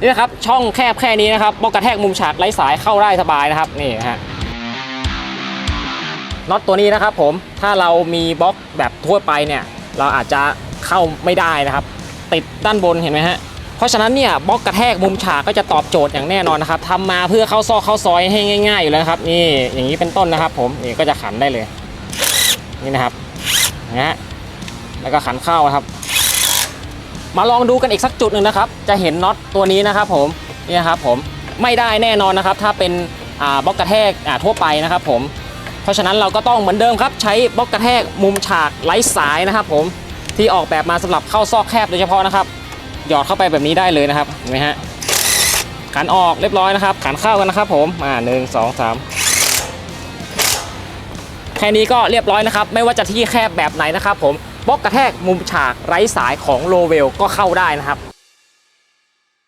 นี่นะครับช่องแคบแค่นี้นะครับบล็อกกระแทกมุมฉากไร้สายเข้าได้สบายนะครับนี่ฮะน็อตตัวนี้นะครับผมถ้าเรามีบล็อกแบบทั่วไปเนี่ยเราอาจจะเข้าไม่ได้นะครับ ติดด้านบนเห็นไหมฮะเพราะฉะนั้นเนี่ยบล็อกกระแทกมุมฉากก็จะตอบโจทย์อย่างแน่นอนนะครับทำมาเพื่อเข้าซอกเข้าซอยให้ง่ายๆอยู่แล้วครับนี่อย่างนี้เป็นต้นนะครับ ผมนี่ก็จะขันได้เลยนี่นะครับนะฮะแล้วก็ขันเข้านะครับ มาลองดูกันอีกสักจุดหนึ่งนะครับ จะเห็นน็อตตัวนี้นะครับผมนี่ครับผมไม่ได้แน่นอนนะครับ ถ้าเป็นบล็อกกระแทกทั่วไปนะครับผมเพราะฉะนั้นเราก็ต้องเหมือนเดิมครับใช้บล็อกกระแทกมุมฉากไร้สายนะครับผมที่ออกแบบมาสำหรับเข้าซอกแคบโดยเฉพาะนะครับ หยอดเข้าไปแบบนี้ได้เลยนะครับเห็นไหมฮะขันออกเรียบร้อยนะครับขันเข้ากันนะครับผมอ่าหนึ่งสองสาม แค่นี้ก็เรียบร้อยนะครับ ไม่ว่าจะที่แคบแบบไหนนะครับผมบล็อกกระแทกมุมฉากไร้สายของโลเวลก็เข้าได้นะครับ